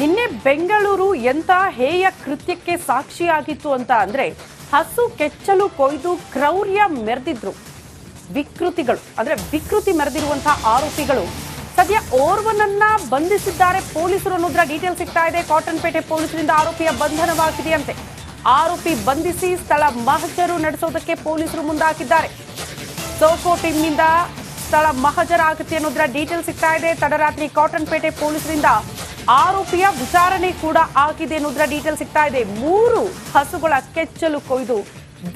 ನಿನ್ನೆ ಬೆಂಗಳೂರು ಎಂಥ ಹೇಯ ಕೃತ್ಯಕ್ಕೆ ಸಾಕ್ಷಿಯಾಗಿತ್ತು ಅಂತ ಅಂದ್ರೆ ಹಸು ಕೆಚ್ಚಲು ಕೊಯ್ದು ಕ್ರೌರ್ಯ ಮೆರೆದಿದ್ರು. ವಿಕೃತಿಗಳು, ಅಂದ್ರೆ ವಿಕೃತಿ ಮೆರೆದಿರುವಂತಹ ಆರೋಪಿಗಳು. ಸದ್ಯ ಓರ್ವನನ್ನ ಬಂಧಿಸಿದ್ದಾರೆ ಪೊಲೀಸರು ಅನ್ನೋದ್ರ ಡೀಟೇಲ್ ಸಿಗ್ತಾ ಇದೆ. ಕಾಟನ್ಪೇಟೆ ಪೊಲೀಸರಿಂದ ಆರೋಪಿಯ ಬಂಧನವಾಗಿದೆಯಂತೆ ಆರೋಪಿ ಬಂಧಿಸಿ ಸ್ಥಳ ಮಹಜರು ನಡೆಸೋದಕ್ಕೆ ಪೊಲೀಸರು ಮುಂದಾಕಿದ್ದಾರೆ ಸೋಕೋ ಟೀಮ್ನಿಂದ ಸ್ಥಳ ಮಹಜರ ಆಗುತ್ತೆ ಅನ್ನೋದ್ರ ಡೀಟೇಲ್ ಸಿಗ್ತಾ ಇದೆ. ತಡರಾತ್ರಿ ಕಾಟನ್ಪೇಟೆ ಪೊಲೀಸರಿಂದ ಆರೋಪಿಯ ವಿಚಾರಣೆ ಕೂಡ ಆಗಿದೆ ಅನ್ನೋದ್ರ ಡೀಟೇಲ್ ಸಿಗ್ತಾ ಇದೆ. ಮೂರು ಹಸುಗಳ ಕೆಚ್ಚಲು ಕೊಯ್ದು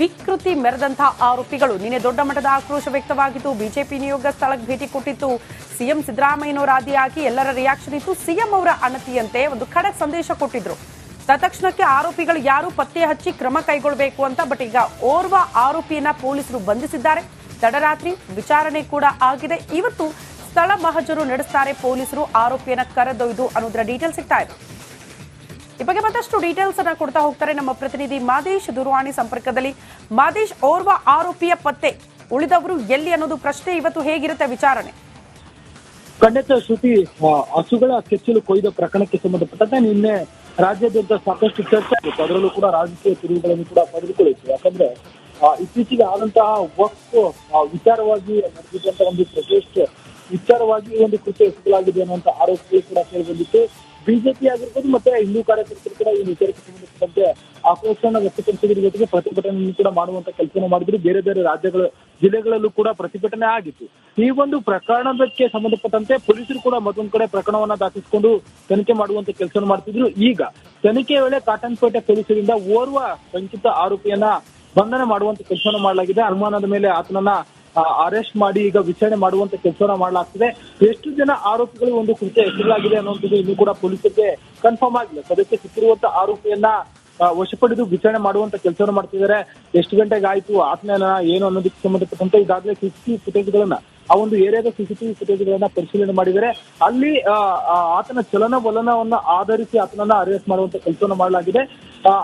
ವಿಕೃತಿ ಮೆರೆದಂತಹ ಆರೋಪಿಗಳು. ನಿನ್ನೆ ದೊಡ್ಡ ಮಟ್ಟದ ಆಕ್ರೋಶ ವ್ಯಕ್ತವಾಗಿತ್ತು. ಬಿಜೆಪಿ ನಿಯೋಗ ಸ್ಥಳಕ್ಕೆ ಭೇಟಿ ಕೊಟ್ಟಿತ್ತು. ಸಿಎಂ ಸಿದ್ದರಾಮಯ್ಯನವರ ಆದಿಯಾಗಿ ಎಲ್ಲರ ರಿಯಾಕ್ಷನ್ ಇತ್ತು. ಸಿಎಂ ಅವರ ಅಣತಿಯಂತೆ ಒಂದು ಖಡಕ್ ಸಂದೇಶ ಕೊಟ್ಟಿದ್ರು. ತತ್ಕ್ಷಣಕ್ಕೆ ಆರೋಪಿಗಳು ಯಾರು ಪತ್ತೆ ಹಚ್ಚಿ ಕ್ರಮ ಕೈಗೊಳ್ಳಬೇಕು ಅಂತ, ಬಟ್ ಈಗ ಓರ್ವ ಆರೋಪಿಯನ್ನ ಪೊಲೀಸರು ಬಂಧಿಸಿದ್ದಾರೆ. ತಡರಾತ್ರಿ ವಿಚಾರಣೆ ಕೂಡ ಆಗಿದೆ. ಇವತ್ತು ಸ್ಥಳ ಮಹಜರು ನಡೆಸ್ತಾರೆ ಪೊಲೀಸರು. ಆರೋಪಿಯನ್ನ ಕರೆದೊಯ್ದು ಅನ್ನೋದ್ರ ಡೀಟೇಲ್ ಸಿಗ್ತಾ ಇದೆ. ಈ ಬಗ್ಗೆ ಮತ್ತಷ್ಟು ಡೀಟೇಲ್ಸ್ ಅನ್ನ ಕೊಡ್ತಾ ಹೋಗ್ತಾರೆ ನಮ್ಮ ಪ್ರತಿನಿಧಿ ಮಾದೇಶ್ ದೂರವಾಣಿ ಸಂಪರ್ಕದಲ್ಲಿ. ಮಾದೇಶ್, ಓರ್ವ ಆರೋಪಿಯ ಪತ್ತೆ ಉಳಿದವರು ಎಲ್ಲಿ ಅನ್ನೋದು ಪ್ರಶ್ನೆ ಇವತ್ತು ಹೇಗಿರುತ್ತೆ ವಿಚಾರಣೆ? ಖಂಡಿತ ಶ್ರುತಿ ಹಸುಗಳ ಕೆಚ್ಚಲು ಕೊಯ್ದ ಪ್ರಕರಣಕ್ಕೆ ಸಂಬಂಧಪಟ್ಟಂತೆ ನಿನ್ನೆ ರಾಜ್ಯಾದ್ಯಂತ ಸಾಕಷ್ಟು ಚರ್ಚೆ ಆಗಿತ್ತು. ಅದರಲ್ಲೂ ಕೂಡ ರಾಜಕೀಯ ತಿರುವುಗಳನ್ನು ಕೂಡ ಪಡೆದುಕೊಳ್ಳಿತ್ತು ಯಾಕಂದ್ರೆ ಇತ್ತೀಚೆಗೆ ಆದಂತಹ ವಕ್ಫ್ ವಿಚಾರವಾಗಿ ನಡೆದಿದ್ದಂತಹ ಒಂದು ಪ್ರೊಟೆಸ್ಟ್ ವಿಚಾರವಾಗಿ ಒಂದು ಕೃತ್ಯ ಎಸಗಲಾಗಿದೆ ಅನ್ನುವಂತ ಆರೋಪಗಳು ಕೂಡ ಕೇಳಿ ಬಂದಿತ್ತು ಬಿಜೆಪಿ ಆಗಿರ್ಬೋದು ಮತ್ತೆ ಹಿಂದೂ ಕಾರ್ಯಕರ್ತರು ಕೂಡ ಈ ವಿಚಾರಕ್ಕೆ ಸಂಬಂಧಿಸಿದಂತೆ ಆಕ್ರೋಶವನ್ನು ವ್ಯಕ್ತಪಡಿಸಿದ ಜೊತೆಗೆ ಪ್ರತಿಭಟನೆಯನ್ನು ಕೂಡ ಮಾಡುವಂತ ಕೆಲಸವನ್ನು ಮಾಡಿದ್ರು. ಬೇರೆ ಬೇರೆ ರಾಜ್ಯಗಳ, ಜಿಲ್ಲೆಗಳಲ್ಲೂ ಕೂಡ ಪ್ರತಿಭಟನೆ ಆಗಿತ್ತು. ಈ ಒಂದು ಪ್ರಕರಣಕ್ಕೆ ಸಂಬಂಧಪಟ್ಟಂತೆ ಪೊಲೀಸರು ಕೂಡ ಮತ್ತೊಂದು ಕಡೆ ಪ್ರಕರಣವನ್ನ ದಾಖಲಿಸಿಕೊಂಡು ತನಿಖೆ ಮಾಡುವಂತ ಕೆಲಸವನ್ನು ಮಾಡ್ತಿದ್ರು. ಈಗ ತನಿಖೆ ವೇಳೆ ಕಾಟನ್ಪೇಟೆ ಪೊಲೀಸರಿಂದ ಓರ್ವ ಸಂಚಿತ ಆರೋಪಿಯನ್ನ ಬಂಧನ ಮಾಡುವಂತ ಕೆಲಸವನ್ನು ಮಾಡಲಾಗಿದೆ. ಅನುಮಾನದ ಮೇಲೆ ಆತನನ್ನ ಅರೆಸ್ಟ್ ಮಾಡಿ ಈಗ ವಿಚಾರಣೆ ಮಾಡುವಂತ ಕೆಲಸವನ್ನ ಮಾಡಲಾಗ್ತಿದೆ. ಎಷ್ಟು ಜನ ಆರೋಪಿಗಳು ಒಂದು ಕೃತ್ಯ ಎಸಗಲಾಗಿದೆ ಅನ್ನುವಂಥದ್ದು ಇನ್ನೂ ಕೂಡ ಪೊಲೀಸರಿಗೆ ಕನ್ಫರ್ಮ್ ಆಗಿಲ್ಲ. ಸದ್ಯಕ್ಕೆ ಸಿಕ್ಕಿರುವಂತ ಆರೋಪಿಯನ್ನ ವಶಪಡಿದು ವಿಚಾರಣೆ ಮಾಡುವಂತ ಕೆಲಸವನ್ನು ಮಾಡ್ತಿದ್ದಾರೆ. ಎಷ್ಟು ಗಂಟೆಗೆ ಆಯ್ತು ಆತ್ಮೇನ ಏನು ಅನ್ನೋದಕ್ಕೆ ಸಂಬಂಧಪಟ್ಟಂತೆ ಈಗಾಗಲೇ ಸಿಸಿಟಿವಿ ಫುಟೇಜ್ಗಳನ್ನ ಆ ಒಂದು ಏರಿಯಾದ ಸಿಸಿಟಿವಿ ಫುಟೇಜ್ಗಳನ್ನ ಪರಿಶೀಲನೆ ಮಾಡಿದರೆ ಅಲ್ಲಿ ಆತನ ಚಲನವಲನವನ್ನ ಆಧರಿಸಿ ಆತನನ್ನ ಅರೆಸ್ಟ್ ಮಾಡುವಂತ ಕೆಲಸವನ್ನು ಮಾಡಲಾಗಿದೆ.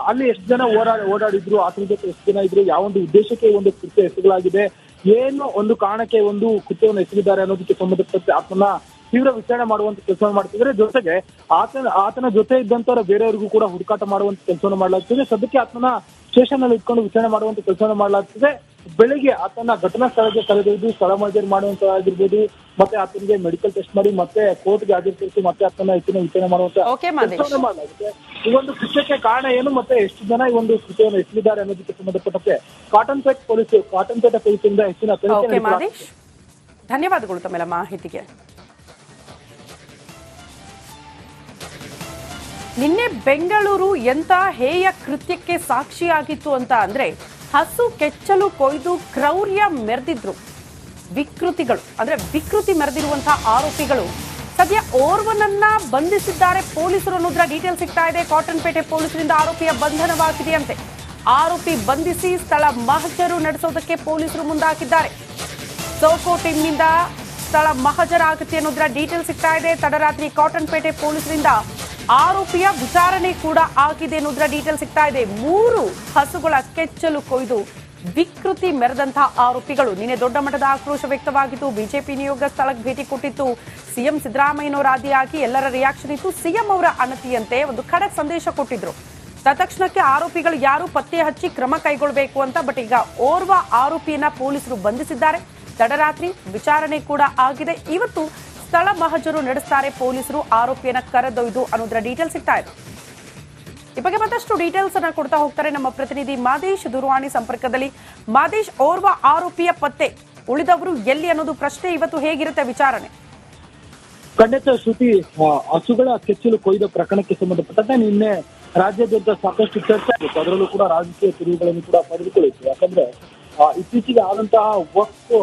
ಅಲ್ಲಿ ಎಷ್ಟು ಜನ ಓಡಾಡಿ ಓಡಾಡಿದ್ರು, ಆತನ ಜೊತೆ ಎಷ್ಟು ಜನ ಇದ್ರು, ಯಾವ ಒಂದು ಉದ್ದೇಶಕ್ಕೆ ಒಂದು ಕೃತ್ಯ ಎಸಗಲಾಗಿದೆ ಏನು ಒಂದು ಕಾರಣಕ್ಕೆ ಒಂದು ಕೃತ್ಯವನ್ನು ಎಸಗಿದ್ದಾರೆ ಅನ್ನೋದಕ್ಕೆ ಸಂಬಂಧಪಟ್ಟಂತೆ ಆತನ ತೀವ್ರ ವಿಚಾರಣೆ ಮಾಡುವಂತ ಕೆಲಸವನ್ನು ಮಾಡ್ತಿದ್ರೆ ಜೊತೆಗೆ ಆತನ ಆತನ ಜೊತೆ ಇದ್ದಂತವರ ಬೇರೆಯವರಿಗೂ ಕೂಡ ಹುಡುಕಾಟ ಮಾಡುವಂತ ಕೆಲಸವನ್ನು ಮಾಡಲಾಗ್ತಿದೆ. ಸದ್ಯಕ್ಕೆ ಆತನ ಸ್ಟೇಷನ್ನಲ್ಲಿ ಇಟ್ಕೊಂಡು ವಿಚಾರಣೆ ಮಾಡುವಂತ ಕೆಲಸವನ್ನು ಮಾಡಲಾಗ್ತಿದೆ. ಬೆಳಿಗ್ಗೆ ಆತನ ಘಟನಾ ಸ್ಥಳಕ್ಕೆ ಕರೆದೊಯ್ದು ಸ್ಥಳ ಮಾಜರ್ ಮಾಡುವಂತ ಆಗಿರ್ಬೋದು ಮತ್ತೆ ಆತನಿಗೆ ಮೆಡಿಕಲ್ ಟೆಸ್ಟ್ ಮಾಡಿ ಮತ್ತೆ ಕೋರ್ಟ್ಗೆ ಹಾಜರುಪಡಿಸಿ ಮತ್ತೆ ಆತನ ಹೆಚ್ಚಿನ ವಿಚಾರಣೆ ಮಾಡುವಂತ ಈ ಒಂದು ಕೃತ್ಯಕ್ಕೆ ಕಾರಣ ಏನು ಮತ್ತೆ ಎಷ್ಟು ಜನ ಈ ಒಂದು ಕೃತ್ಯವನ್ನು ಎಸಗಿದ್ದಾರೆ ಅನ್ನೋದಕ್ಕೆ ಸಂಬಂಧಪಟ್ಟಂತೆ ಕಾಟನ್ ಪೇಟ್ ಪೊಲೀಸ್ ಕಾಟನ್ ಪೇಟೆ ಪೊಲೀಸರಿಂದ ಹೆಚ್ಚಿನ. ಧನ್ಯವಾದಗಳು ತಮ್ಮೆಲ್ಲ ಮಾಹಿತಿಗೆ. ನಿನ್ನೆ ಬೆಂಗಳೂರು ಎಂತ ಹೇಯ ಕೃತ್ಯಕ್ಕೆ ಸಾಕ್ಷಿಯಾಗಿತ್ತು ಅಂತ ಅಂದ್ರೆ ಹಸು ಕೆಚ್ಚಲು ಕೊಯ್ದು ಕ್ರೌರ್ಯ ಮೆರೆದಿದ್ರು. ವಿಕೃತಿಗಳು, ಅಂದ್ರೆ ವಿಕೃತಿ ಮೆರೆದಿರುವಂತಹ ಆರೋಪಿಗಳು. ಸದ್ಯ ಓರ್ವನನ್ನ ಬಂಧಿಸಿದ್ದಾರೆ ಪೊಲೀಸರು ಅನ್ನೋದ್ರ ಡೀಟೇಲ್ ಸಿಗ್ತಾ ಇದೆ. ಕಾಟನ್ಪೇಟೆ ಪೊಲೀಸರಿಂದ ಆರೋಪಿಯ ಬಂಧನವಾಗಿದೆಯಂತೆ ಆರೋಪಿ ಬಂಧಿಸಿ ಸ್ಥಳ ಮಹಜರು ನಡೆಸೋದಕ್ಕೆ ಪೊಲೀಸರು ಮುಂದಾಕಿದ್ದಾರೆ. ಸೋಕೋ ಟೀಮ್ನಿಂದ ಸ್ಥಳ ಮಹಜರ ಆಗುತ್ತೆ ಅನ್ನೋದ್ರ ಡೀಟೇಲ್ ಸಿಗ್ತಾ ಇದೆ. ತಡರಾತ್ರಿ ಕಾಟನ್ಪೇಟೆ ಪೊಲೀಸರಿಂದ ಆರೋಪಿಯ ವಿಚಾರಣೆ ಕೂಡ ಆಗಿದೆ ಅನ್ನೋದ್ರ ಡೀಟೇಲ್ ಸಿಗ್ತಾ ಇದೆ. ಮೂರು ಹಸುಗಳ ಕೆಚ್ಚಲು ಕೊಯ್ದು ವಿಕೃತಿ ಮೆರೆದಂತಹ ಆರೋಪಿಗಳು. ನಿನ್ನೆ ದೊಡ್ಡ ಮಟ್ಟದ ಆಕ್ರೋಶ ವ್ಯಕ್ತವಾಗಿತ್ತು. ಬಿಜೆಪಿ ನಿಯೋಗ ಸ್ಥಳಕ್ಕೆ ಭೇಟಿ ಕೊಟ್ಟಿತ್ತು. ಸಿಎಂ ಸಿದ್ದರಾಮಯ್ಯನವರ ಆದಿಯಾಗಿ ಎಲ್ಲರ ರಿಯಾಕ್ಷನ್ ಇತ್ತು. ಸಿಎಂ ಅವರ ಅನತಿಯಂತೆ ಒಂದು ಖಡಕ್ ಸಂದೇಶ ಕೊಟ್ಟಿದ್ರು. ತತ್ಕ್ಷಣಕ್ಕೆ ಆರೋಪಿಗಳು ಯಾರು ಪತ್ತೆ ಹಚ್ಚಿ ಕ್ರಮ ಕೈಗೊಳ್ಳಬೇಕು ಅಂತ, ಬಟ್ ಈಗ ಓರ್ವ ಆರೋಪಿಯನ್ನ ಪೊಲೀಸರು ಬಂಧಿಸಿದ್ದಾರೆ. ತಡರಾತ್ರಿ ವಿಚಾರಣೆ ಕೂಡ ಆಗಿದೆ. ಇವತ್ತು ಸ್ಥಳ ಮಹಜರು ನಡೆಸ್ತಾರೆ ಪೊಲೀಸರು. ಆರೋಪಿಯನ್ನ ಕರೆದೊಯ್ದು ಅನ್ನೋದ್ರ ಡೀಟೇಲ್ ಸಿಗ್ತಾ ಇದೆ. ಈ ಬಗ್ಗೆ ಮತ್ತಷ್ಟು ಡೀಟೇಲ್ಸ್ ಅನ್ನ ಕೊಡ್ತಾ ಹೋಗ್ತಾರೆ ನಮ್ಮ ಪ್ರತಿನಿಧಿ ಮಾದೇಶ್ ದೂರವಾಣಿ ಸಂಪರ್ಕದಲ್ಲಿ. ಮಾದೇಶ್, ಓರ್ವ ಆರೋಪಿಯ ಪತ್ತೆ ಉಳಿದವರು ಎಲ್ಲಿ ಅನ್ನೋದು ಪ್ರಶ್ನೆ ಇವತ್ತು ಹೇಗಿರುತ್ತೆ ವಿಚಾರಣೆ? ಖಂಡಿತ ಶ್ರುತಿ ಹಸುಗಳ ಕೆಚ್ಚಲು ಕೊಯ್ದ ಪ್ರಕರಣಕ್ಕೆ ಸಂಬಂಧಪಟ್ಟಂತೆ ನಿನ್ನೆ ರಾಜ್ಯಾದ್ಯಂತ ಸಾಕಷ್ಟು ಚರ್ಚೆ ಆಗಿತ್ತು. ಅದರಲ್ಲೂ ಕೂಡ ರಾಜಕೀಯ ತಿರುವುಗಳನ್ನು ಕೂಡ ಪಡೆದುಕೊಳ್ಳಿತ್ತು ಯಾಕಂದ್ರೆ ಇತ್ತೀಚೆಗೆ ಆದಂತಹ ವಸ್ತು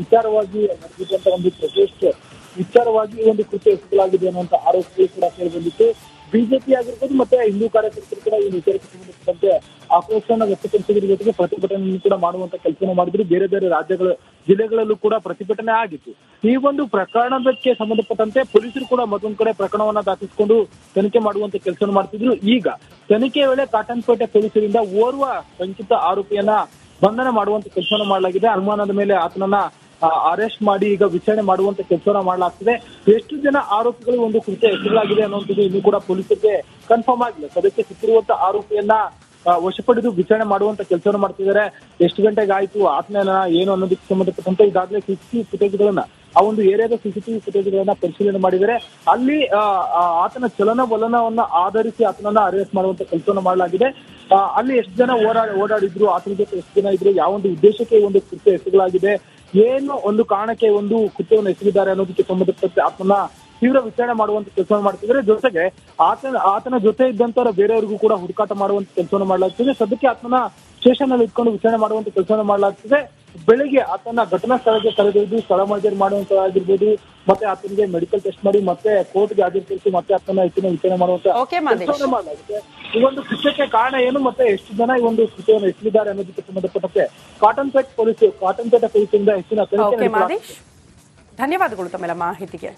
ವಿಚಾರವಾಗಿ ನಡೆದಿದ್ದಂತಹ ಒಂದು ವಿಚಾರವಾಗಿ ಒಂದು ಕೃತ್ಯ ಎಸಗಲಾಗಿದೆ ಅನ್ನುವಂತ ಆರೋಪಗಳು ಕೂಡ ಕೇಳಿ ಬಂದಿತ್ತು ಬಿಜೆಪಿ ಆಗಿರ್ಬೋದು ಮತ್ತೆ ಹಿಂದೂ ಕಾರ್ಯಕರ್ತರು ಕೂಡ ಈ ವಿಚಾರಕ್ಕೆ ಸಂಬಂಧಿಸಿದಂತೆ ಆಕ್ರೋಶವನ್ನು ವ್ಯಕ್ತಪಡಿಸಿದ ಜೊತೆಗೆ ಪ್ರತಿಭಟನೆಯನ್ನು ಕೂಡ ಮಾಡುವಂತ ಕೆಲಸವನ್ನು ಮಾಡಿದ್ರು. ಬೇರೆ ಬೇರೆ ರಾಜ್ಯಗಳ, ಜಿಲ್ಲೆಗಳಲ್ಲೂ ಕೂಡ ಪ್ರತಿಭಟನೆ ಆಗಿತ್ತು. ಈ ಒಂದು ಪ್ರಕರಣಕ್ಕೆ ಸಂಬಂಧಪಟ್ಟಂತೆ ಪೊಲೀಸರು ಕೂಡ ಮತ್ತೊಂದು ಕಡೆ ಪ್ರಕರಣವನ್ನ ದಾಖಲಿಸಿಕೊಂಡು ತನಿಖೆ ಮಾಡುವಂತ ಕೆಲಸವನ್ನು ಮಾಡ್ತಿದ್ರು. ಈಗ ತನಿಖೆ ವೇಳೆ ಕಾಟನ್ಪೇಟೆ ಪೊಲೀಸರಿಂದ ಓರ್ವ ಸಂಚಿತ ಆರೋಪಿಯನ್ನ ಬಂಧನ ಮಾಡುವಂತ ಕೆಲಸವನ್ನು ಮಾಡಲಾಗಿದೆ. ಅನುಮಾನದ ಮೇಲೆ ಆತನನ್ನ ಅರೆಸ್ಟ್ ಮಾಡಿ ಈಗ ವಿಚಾರಣೆ ಮಾಡುವಂತ ಕೆಲಸವನ್ನ ಮಾಡಲಾಗ್ತಿದೆ. ಎಷ್ಟು ಜನ ಆರೋಪಿಗಳು ಒಂದು ಕೃತ್ಯ ಎಸಗಲಾಗಿದೆ ಅನ್ನುವಂಥದ್ದು ಇನ್ನೂ ಕೂಡ ಪೊಲೀಸರಿಗೆ ಕನ್ಫರ್ಮ್ ಆಗಿಲ್ಲ. ಸದ್ಯಕ್ಕೆ ಸಿಕ್ಕಿರುವಂತ ಆರೋಪಿಯನ್ನ ವಶಪಡಿದು ವಿಚಾರಣೆ ಮಾಡುವಂತ ಕೆಲಸವನ್ನು ಮಾಡ್ತಿದ್ದಾರೆ. ಎಷ್ಟು ಗಂಟೆಗೆ ಆಯ್ತು ಆತ್ಮೇನ ಏನು ಅನ್ನೋದಕ್ಕೆ ಸಂಬಂಧಪಟ್ಟಂತೆ ಈಗಾಗಲೇ ಸಿಸಿಟಿವಿ ಫುಟೇಜ್ಗಳನ್ನ ಆ ಒಂದು ಏರಿಯಾದ ಸಿಸಿಟಿವಿ ಫುಟೇಜ್ಗಳನ್ನ ಪರಿಶೀಲನೆ ಮಾಡಿದರೆ ಅಲ್ಲಿ ಆತನ ಚಲನವಲನವನ್ನ ಆಧರಿಸಿ ಆತನನ್ನ ಅರೆಸ್ಟ್ ಮಾಡುವಂತ ಕೆಲಸವನ್ನು ಮಾಡಲಾಗಿದೆ. ಅಲ್ಲಿ ಎಷ್ಟು ಜನ ಓಡಾಡಿ ಓಡಾಡಿದ್ರು, ಆತನ ಜೊತೆ ಎಷ್ಟು ಜನ ಇದ್ರು, ಯಾವ ಒಂದು ಉದ್ದೇಶಕ್ಕೆ ಒಂದು ಕೃತ್ಯ ಎಸಗಲಾಗಿದೆ ಏನು ಒಂದು ಕಾರಣಕ್ಕೆ ಒಂದು ಕೃತ್ಯವನ್ನು ಎಸಗಿದ್ದಾರೆ ಅನ್ನೋದಕ್ಕೆ ಸಂಬಂಧಪಟ್ಟಂತೆ ಆತನ ತೀವ್ರ ವಿಚಾರಣೆ ಮಾಡುವಂತ ಕೆಲಸವನ್ನು ಮಾಡ್ತಿದ್ರೆ ಜೊತೆಗೆ ಆತನ ಆತನ ಜೊತೆ ಇದ್ದಂತರ ಬೇರೆಯವರಿಗೂ ಕೂಡ ಹುಡುಕಾಟ ಮಾಡುವಂತ ಕೆಲಸವನ್ನು ಮಾಡಲಾಗ್ತಿದೆ. ಸದ್ಯಕ್ಕೆ ಆತನ ಸ್ಟೇಷನ್ ಅಲ್ಲಿ ಇಟ್ಕೊಂಡು ವಿಚಾರಣೆ ಮಾಡುವಂತ ಕೆಲಸವನ್ನು ಮಾಡಲಾಗ್ತಿದೆ. ಬೆಳಿಗ್ಗೆ ಆತನ ಘಟನಾ ಸ್ಥಳಕ್ಕೆ ಕರೆದೊಯ್ದು ಸ್ಥಳ ಮಂಜುರ್ ಮಾಡುವಂತ ಆಗಿರ್ಬೋದು ಮತ್ತೆ ಆತನಿಗೆ ಮೆಡಿಕಲ್ ಟೆಸ್ಟ್ ಮಾಡಿ ಮತ್ತೆ ಕೋರ್ಟ್ಗೆ ಹಾಜರುಪಡಿಸಿ ಮತ್ತೆ ಆತನ ಹೆಚ್ಚಿನ ವಿಚಾರಣೆ ಮಾಡುವಂತ ಮಾಡಲಾಗಿದೆ. ಈ ಒಂದು ಕೃಷ್ಯಕ್ಕೆ ಕಾರಣ ಏನು ಮತ್ತೆ ಎಷ್ಟು ಜನ ಈ ಒಂದು ಕೃತ್ಯವನ್ನು ಎಸಗಿದ್ದಾರೆ ಅನ್ನೋದಕ್ಕೆ ಸಂಬಂಧಪಟ್ಟಂತೆ ಕಾಟನ್ ಪೇಟ್ ಪೊಲೀಸ್ ಕಾಟನ್ ಪೇಟೆ ಪೊಲೀಸಿಂದ ಹೆಚ್ಚಿನ ತನಿಖೆ. ಧನ್ಯವಾದಗಳು ತಮ್ಮೆಲ್ಲ ಮಾಹಿತಿಗೆ.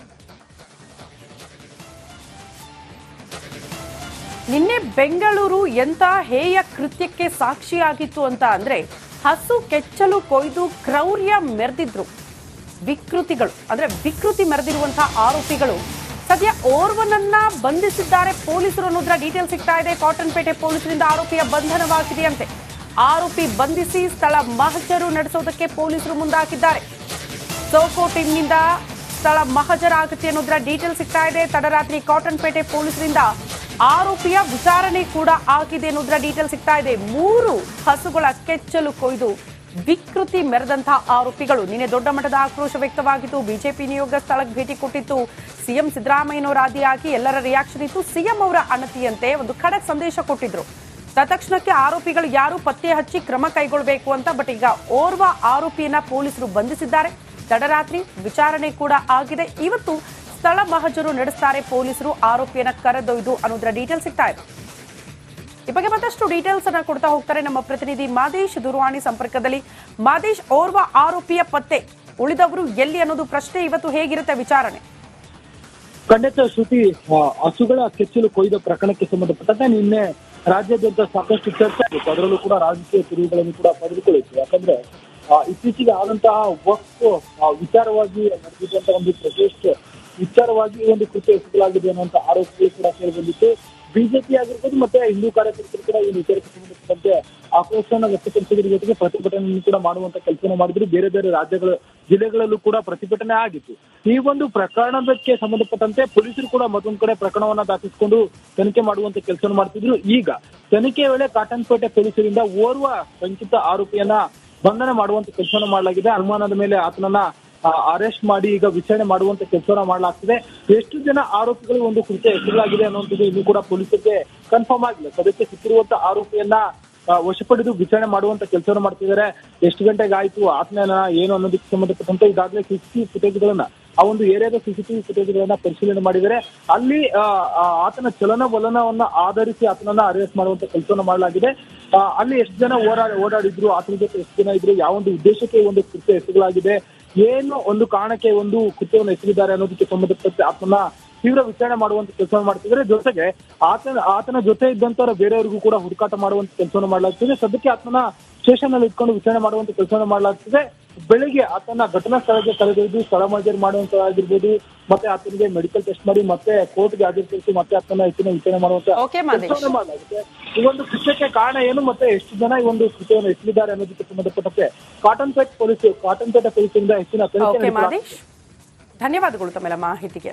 ನಿನ್ನೆ ಬೆಂಗಳೂರು ಎಂತ ಹೇಯ ಕೃತ್ಯಕ್ಕೆ ಸಾಕ್ಷಿಯಾಗಿತ್ತು ಅಂತ ಅಂದ್ರೆ ಹಸು ಕೆಚ್ಚಲು ಕೊಯ್ದು ಕ್ರೌರ್ಯ ಮೆರೆದಿದ್ರು. ವಿಕೃತಿಗಳು, ಅಂದ್ರೆ ವಿಕೃತಿ ಮೆರೆದಿರುವಂತಹ ಆರೋಪಿಗಳು ಸದ್ಯ ಓರ್ವನನ್ನ ಬಂಧಿಸಿದ್ದಾರೆ ಪೊಲೀಸರು ಅನ್ನೋದ್ರ ಡೀಟೇಲ್ ಸಿಗ್ತಾ ಇದೆ. ಕಾಟನ್ ಪೇಟೆ ಪೊಲೀಸರಿಂದ ಆರೋಪಿಯ ಬಂಧನವಾಗಿದೆಯಂತೆ ಆರೋಪಿ ಬಂಧಿಸಿ ಸ್ಥಳ ಮಹಜರು ನಡೆಸೋದಕ್ಕೆ ಪೊಲೀಸರು ಮುಂದಾಕಿದ್ದಾರೆ ಸೋಕೋ ಸ್ಥಳ ಮಹಜರ ಆಗುತ್ತೆ ಅನ್ನೋದ್ರ ಡೀಟೇಲ್ ಸಿಗ್ತಾ ಇದೆ. ತಡರಾತ್ರಿ ಕಾಟನ್ ಪೇಟೆ ಪೊಲೀಸರಿಂದ ಆರೋಪಿಯ ವಿಚಾರಣೆ ಕೂಡ ಆಗಿದೆ ಅನ್ನೋದ್ರ ಡೀಟೇಲ್ ಸಿಗ್ತಾ ಇದೆ. ಮೂರು ಹಸುಗಳ ಕೆಚ್ಚಲು ಕೊಯ್ದು ವಿಕೃತಿ ಮೆರೆದಂತಹ ಆರೋಪಿಗಳು. ನಿನ್ನೆ ದೊಡ್ಡ ಮಟ್ಟದ ಆಕ್ರೋಶ ವ್ಯಕ್ತವಾಗಿತ್ತು. ಬಿಜೆಪಿ ನಿಯೋಗ ಸ್ಥಳಕ್ಕೆ ಭೇಟಿ ಕೊಟ್ಟಿತ್ತು. ಸಿಎಂ ಸಿದ್ದರಾಮಯ್ಯನವರ ಆದಿಯಾಗಿ ಎಲ್ಲರ ರಿಯಾಕ್ಷನ್ ಇತ್ತು. ಸಿಎಂ ಅವರ ಅಣತಿಯಂತೆ ಒಂದು ಖಡಕ್ ಸಂದೇಶ ಕೊಟ್ಟಿದ್ರು. ತತ್ಕ್ಷಣಕ್ಕೆ ಆರೋಪಿಗಳು ಯಾರು ಪತ್ತೆ ಹಚ್ಚಿ ಕ್ರಮ ಕೈಗೊಳ್ಳಬೇಕು ಅಂತ, ಬಟ್ ಈಗ ಓರ್ವ ಆರೋಪಿಯನ್ನ ಪೊಲೀಸರು ಬಂಧಿಸಿದ್ದಾರೆ. ತಡರಾತ್ರಿ ವಿಚಾರಣೆ ಕೂಡ ಆಗಿದೆ. ಇವತ್ತು ಸ್ಥಳ ಮಹಜರು ನಡೆಸ್ತಾರೆ ಪೊಲೀಸರು. ಆರೋಪಿಯನ್ನ ಕರೆದೊಯ್ದು ಅನ್ನೋದ್ರ ಡೀಟೇಲ್ ಸಿಗ್ತಾ ಇದೆ. ಈ ಬಗ್ಗೆ ಮತ್ತಷ್ಟು ಡೀಟೇಲ್ಸ್ ಅನ್ನ ಕೊಡ್ತಾ ಹೋಗ್ತಾರೆ ನಮ್ಮ ಪ್ರತಿನಿಧಿ ಮಾದೇಶ್ ದೂರವಾಣಿ ಸಂಪರ್ಕದಲ್ಲಿ. ಮಾದೇಶ್, ಓರ್ವ ಆರೋಪಿಯ ಪತ್ತೆ ಉಳಿದವರು ಎಲ್ಲಿ ಅನ್ನೋದು ಪ್ರಶ್ನೆ ಇವತ್ತು ಹೇಗಿರುತ್ತೆ ವಿಚಾರಣೆ? ಖಂಡಿತ ಶ್ರುತಿ ಹಸುಗಳ ಕೆಚ್ಚಲು ಕೊಯ್ದ ಪ್ರಕರಣಕ್ಕೆ ಸಂಬಂಧಪಟ್ಟಂತೆ ನಿನ್ನೆ ರಾಜ್ಯಾದ್ಯಂತ ಸಾಕಷ್ಟು ಚರ್ಚೆ ಆಗಿತ್ತು ಅದರಲ್ಲೂ ಕೂಡ ರಾಜಕೀಯ ತಿರುವುಗಳನ್ನು ಕೂಡ ಪಡೆದುಕೊಳ್ಳಿತ್ತು ಯಾಕಂದ್ರೆ ಇತ್ತೀಚೆಗೆ ಆದಂತಹ ವಕ್ಫ್ ವಿಚಾರವಾಗಿ ನಡೆದಿದ್ದಂತಹ ಒಂದು ಪ್ರೊಟೆಸ್ಟ್ ವಿಚಾರವಾಗಿ ಒಂದು ಕೃತ್ಯ ಎಸಗಲಾಗಿದೆ ಅನ್ನುವಂತ ಆರೋಪಗಳು ಕೂಡ ಕೇಳಿ ಬಂದಿತ್ತು. ಬಿಜೆಪಿ ಆಗಿರ್ಬೋದು ಮತ್ತೆ ಹಿಂದೂ ಕಾರ್ಯಕರ್ತರು ಕೂಡ ಈ ವಿಚಾರಕ್ಕೆ ಸಂಬಂಧಪಟ್ಟಂತೆ ಆಕ್ರೋಶವನ್ನು ವ್ಯಕ್ತಪಡಿಸಿದ ಜೊತೆಗೆ ಪ್ರತಿಭಟನೆಯನ್ನು ಕೂಡ ಮಾಡುವಂತ ಕೆಲಸವನ್ನು ಮಾಡಿದ್ರು. ಬೇರೆ ಬೇರೆ ರಾಜ್ಯಗಳ, ಜಿಲ್ಲೆಗಳಲ್ಲೂ ಕೂಡ ಪ್ರತಿಭಟನೆ ಆಗಿತ್ತು. ಈ ಒಂದು ಪ್ರಕರಣಕ್ಕೆ ಸಂಬಂಧಪಟ್ಟಂತೆ ಪೊಲೀಸರು ಕೂಡ ಮತ್ತೊಂದು ಕಡೆ ಪ್ರಕರಣವನ್ನ ದಾಖಲಿಸಿಕೊಂಡು ತನಿಖೆ ಮಾಡುವಂತ ಕೆಲಸವನ್ನು ಮಾಡ್ತಿದ್ರು. ಈಗ ತನಿಖೆ ವೇಳೆ ಕಾಟನ್ಪೇಟೆ ಪೊಲೀಸರಿಂದ ಓರ್ವ ಶಂಕಿತ ಆರೋಪಿಯನ್ನ ಬಂಧನ ಮಾಡುವಂತ ಕೆಲಸವನ್ನು ಮಾಡಲಾಗಿದೆ. ಅನುಮಾನದ ಮೇಲೆ ಆತನನ್ನ ಅರೆಸ್ಟ್ ಮಾಡಿ ಈಗ ವಿಚಾರಣೆ ಮಾಡುವಂತ ಕೆಲಸವನ್ನ ಮಾಡಲಾಗ್ತಿದೆ. ಎಷ್ಟು ಜನ ಆರೋಪಿಗಳು ಒಂದು ಕೃತ್ಯ ಎಸಗಲಾಗಿದೆ ಅನ್ನುವಂಥದ್ದು ಇನ್ನೂ ಕೂಡ ಪೊಲೀಸರಿಗೆ ಕನ್ಫರ್ಮ್ ಆಗಿಲ್ಲ. ಸದ್ಯಕ್ಕೆ ಸಿಕ್ಕಿರುವಂತ ಆರೋಪಿಯನ್ನ ವಶಪಡಿದು ವಿಚಾರಣೆ ಮಾಡುವಂತ ಕೆಲಸವನ್ನು ಮಾಡ್ತಿದ್ದಾರೆ. ಎಷ್ಟು ಗಂಟೆಗೆ ಆಯ್ತು ಆತ್ಮನ ಏನು ಅನ್ನೋದಕ್ಕೆ ಸಂಬಂಧಪಟ್ಟಂತೆ ಈಗಾಗಲೇ ಸಿಸಿಟಿವಿ ಫುಟೇಜ್ಗಳನ್ನ ಆ ಒಂದು ಏರಿಯಾದ ಸಿಸಿಟಿವಿ ಫುಟೇಜ್ಗಳನ್ನ ಪರಿಶೀಲನೆ ಮಾಡಿದರೆ ಅಲ್ಲಿ ಆತನ ಚಲನ ಆತನ ಚಲನವಲನವನ್ನ ಆಧರಿಸಿ ಆತನನ್ನ ಅರೆಸ್ಟ್ ಮಾಡುವಂತ ಕೆಲಸವನ್ನು ಮಾಡಲಾಗಿದೆ. ಅಲ್ಲಿ ಎಷ್ಟು ಜನ ಓಡಾಡಿ ಓಡಾಡಿದ್ರು, ಆತನ ಜೊತೆ ಎಷ್ಟು ಜನ ಇದ್ರು, ಯಾವ ಒಂದು ಉದ್ದೇಶಕ್ಕೆ ಒಂದು ಕೃತ್ಯ ಎಸಗಲಾಗಿದೆ ಏನು ಒಂದು ಕಾರಣಕ್ಕೆ ಒಂದು ಕೃತ್ಯವನ್ನು ಎಸಗಿದ್ದಾರೆ ಅನ್ನೋದಕ್ಕೆ ಸಂಬಂಧಪಟ್ಟಂತೆ ಆತನ ತೀವ್ರ ವಿಚಾರಣೆ ಮಾಡುವಂತ ಕೆಲಸ ಮಾಡ್ತಿದ್ರೆ ಜೊತೆಗೆ ಆತನ ಆತನ ಜೊತೆ ಇದ್ದಂತವರ ಬೇರೆಯವರಿಗೂ ಕೂಡ ಹುಡುಕಾಟ ಮಾಡುವಂತ ಕೆಲಸವನ್ನು ಮಾಡಲಾಗ್ತಿದೆ. ಸದ್ಯಕ್ಕೆ ಆತನ ಸ್ಟೇಷನ್ ಅಲ್ಲಿ ಇಟ್ಕೊಂಡು ವಿಚಾರಣೆ ಮಾಡುವಂತ ಕೆಲಸವನ್ನು ಮಾಡಲಾಗ್ತಿದೆ. ಬೆಳಿಗ್ಗೆ ಆತನ ಘಟನಾ ಸ್ಥಳಕ್ಕೆ ಕರೆದೊಯ್ದು ಸ್ಥಳ ಮಾಡುವಂತ ಆಗಿರ್ಬೋದು ಮತ್ತೆ ಆತನಿಗೆ ಮೆಡಿಕಲ್ ಟೆಸ್ಟ್ ಮಾಡಿ ಮತ್ತೆ ಕೋರ್ಟ್ಗೆ ಹಾಜರುಪಡಿಸಿ ಮತ್ತೆ ಆತನ ಹೆಚ್ಚಿನ ವಿಚಾರಣೆ ಮಾಡುವಂತ ಈ ಒಂದು ಕೃತ್ಯಕ್ಕೆ ಕಾರಣ ಏನು ಮತ್ತೆ ಎಷ್ಟು ಜನ ಈ ಒಂದು ಕೃತ್ಯವನ್ನು ಎಸಗಿದ್ದಾರೆ ಅನ್ನೋದಕ್ಕೆ ಸಂಬಂಧಪಟ್ಟಂತೆ ಕಾಟನ್ ಪೇಟ್ ಪೊಲೀಸ್ ಕಾಟನ್ ಪೇಟೆ ಪೊಲೀಸರಿಂದ ಹೆಚ್ಚಿನ. ಧನ್ಯವಾದಗಳು ತಮ್ಮೆಲ್ಲ ಮಾಹಿತಿಗೆ.